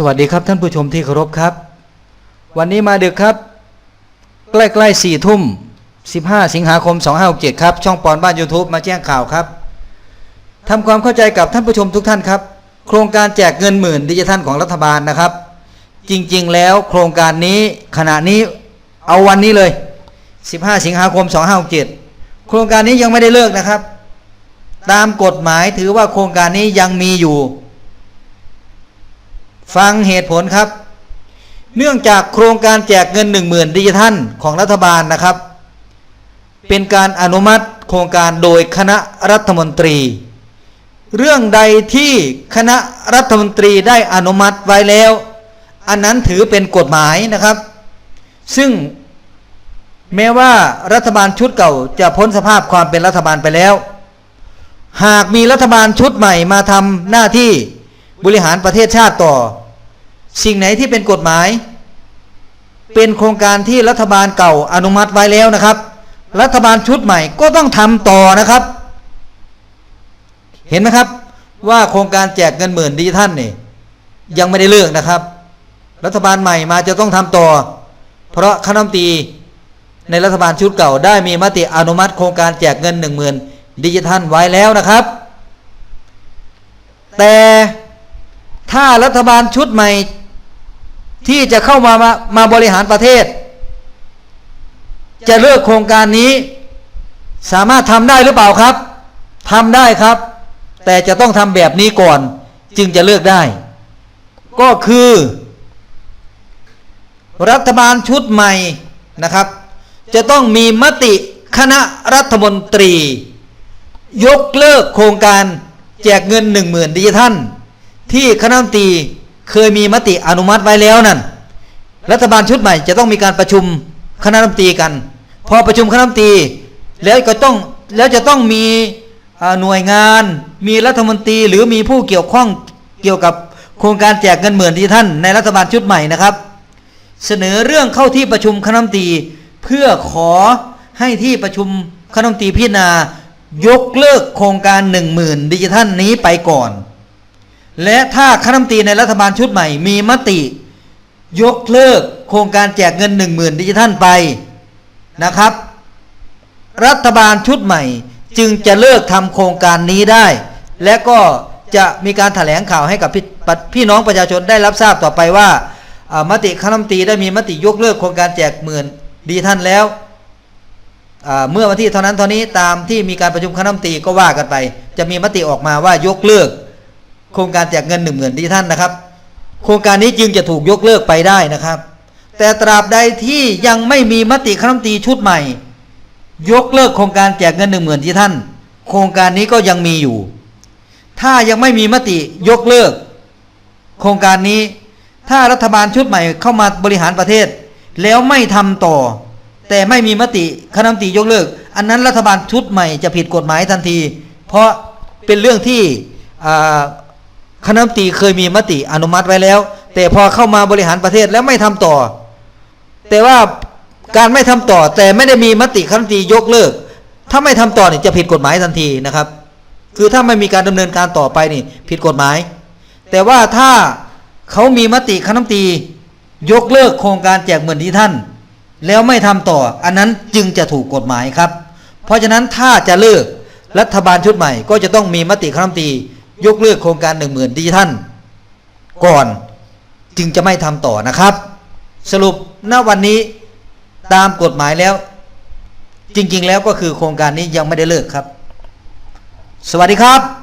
สวัสดีครับท่านผู้ชมที่เคารพครับ วันนี้มาดึกครับ ใกล้ๆสี่ทุ่ม15สิงหาคม2567ครับ ช่องปอนบ้าน YouTube มาแจ้งข่าวครับทำความเข้าใจกับท่านผู้ชมทุกท่านครับ โครงการแจกเงินหมื่นดิจิทัลของรัฐบาลนะครับ จริงๆแล้วโครงการนี้ขณะนี้เอาวันนี้เลย 15 สิงหาคม 2567 โครงการนี้ยังไม่ได้เลิกนะครับ ตามกฎหมายถือว่าโครงการนี้ยังมีอยู่ ฟังเหตุผลครับ เนื่องจากโครงการแจกเงิน 1 0,000ดิจิทัลของรัฐบาลนะครับ เป็นการอนุมัติโครงการโดยคณะรัฐมนตรี เรื่องใดที่คณะรัฐมนตรีได้อนุมัติไว้แล้ว อันนั้นถือเป็นกฎหมายนะครับ ซึ่งแม้ว่ารัฐบาลชุดเก่าจะพ้นสภาพความเป็นรัฐบาลไปแล้ว หากมีรัฐบาลชุดใหม่มาทำหน้าที่ บริหารประเทศชาติต่อ สิ่งไหนที่เป็นกฎหมาย เป็นโครงการที่รัฐบาลเก่าอนุมัติไว้แล้วนะครับ รัฐบาลชุดใหม่ก็ต้องทำต่อนะครับ เห็นไหมครับว่าโครงการแจกเงินหมื่นดิจิทัลนี่ยังไม่ได้เลิกนะครับ รัฐบาลใหม่มาจะต้องทำต่อ เพราะคณะรัฐมนตรีในรัฐบาลชุดเก่าได้มีมติอนุมัติโครงการแจกเงินหนึ่งหมื่นดิจิทัลไว้แล้วนะครับ แต่ ถ้ารัฐบาลชุดใหม่ ที่จะเข้ามามามาบริหารประเทศ จะเลิกโครงการนี้ สามารถทำได้หรือเปล่าครับทำได้ครับ แต่จะต้องทำแบบนี้ก่อน จึงจะเลิกได้ ก็คือ รัฐบาลชุดใหม่นะครับ จะต้องมีมติคณะรัฐมนตรี ยกเลิกโครงการแจกเงิน1 0,000ดิจิทัล ที่คณะรัฐมนตรีเคยมีมติอนุมัติไว้แล้วนั่นรัฐบาลชุดใหม่จะต้องมีการประชุมคณะรัฐมนตรีกัน พอประชุมคณะรัฐมนตรีแล้วก็ต้องแล้วจะต้องมีหน่วยงาน มีรัฐมนตรีหรือมีผู้เกี่ยวข้องเกี่ยวกับโครงการแจกเงินหมื่นดิจิทัลในรัฐบาลชุดใหม่นะครับ เสนอเรื่องเข้าที่ประชุมคณะรัฐมนตรีเพื่อขอให้ที่ประชุมคณะรัฐมนตรีพิจารณายกเลิกโครงการ 1 0,000ดิจิทัลนี้ไปก่อน และถ้าคณะรัฐมนตรีในรัฐบาลชุดใหม่ มีมติ ยกเลิกโครงการแจกเงิน 1 0,000ดิจิทัลไปนะครับ รัฐบาลชุดใหม่ จึงจะเลิกทำโครงการนี้ได้ และก็จะมีการแถลงข่าวให้กับพี่ปะพี่น้องประชาชนได้รับทราบต่อไปว่ามติคณะรัฐมนตรีได้มีมติยกเลิกโครงการแจกหมื่นดิจิทัลแล้วเมื่อวันที่เท่านั้นเท่านี้ตามที่มีการประชุมคณะรัฐมนตรีก็ว่ากันไป จะมีมติออกมาว่ายกเลิก โครงการแจกเงินหนึ่งหมื่นดิจิทัลนะครับ โครงการนี้จึงจะถูกยกเลิกไปได้นะครับ แต่ตราบใดที่ยังไม่มีมติคณะรัฐมนตรีชุดใหม่ ยกเลิกโครงการแจกเงินหนึ่งหมื่นที่ท่าน โครงการนี้ก็ยังมีอยู่ ถ้ายังไม่มีมติยกเลิก โครงการนี้ถ้ารัฐบาลชุดใหม่เข้ามาบริหารประเทศ แล้วไม่ทำต่อ แต่ไม่มีมติคณะรัฐมนตรียกเลิก อันนั้นรัฐบาลชุดใหม่จะผิดกฎหมายทันที เพราะเป็นเรื่องที่อ่า คณะมนตรีเคยมีมติอนุมัติไว้แล้ว แต่พอเข้ามาบริหารประเทศแล้วไม่ทำต่อ แต่ว่าการไม่ทำต่อแต่ไม่ได้มีมติคณะมนตรียกเลิก ถ้าไม่ทำต่อนี่จะผิดกฎหมายทันทีนะครับ คือถ้าไม่มีการดำเนินการต่อไปนี่ผิดกฎหมาย แต่ว่าถ้าเขามีมติคณะมนตรียกเลิกโครงการแจกเงินที่ท่าน แล้วไม่ทำต่อ อันนั้นจึงจะถูกกฎหมายครับ เพราะฉะนั้นถ้าจะเลิกรัฐบาลชุดใหม่ ก็จะต้องมีมติคณะมนตรี ยกเลิกโครงการหนึ่งหมื่นดิจิทัลก่อนจึงจะไม่ทำต่อนะครับ สรุปณวันนี้ตามกฎหมายแล้ว จริง ๆ แล้วก็คือโครงการนี้ยังไม่ได้เลิกครับ สวัสดีครับ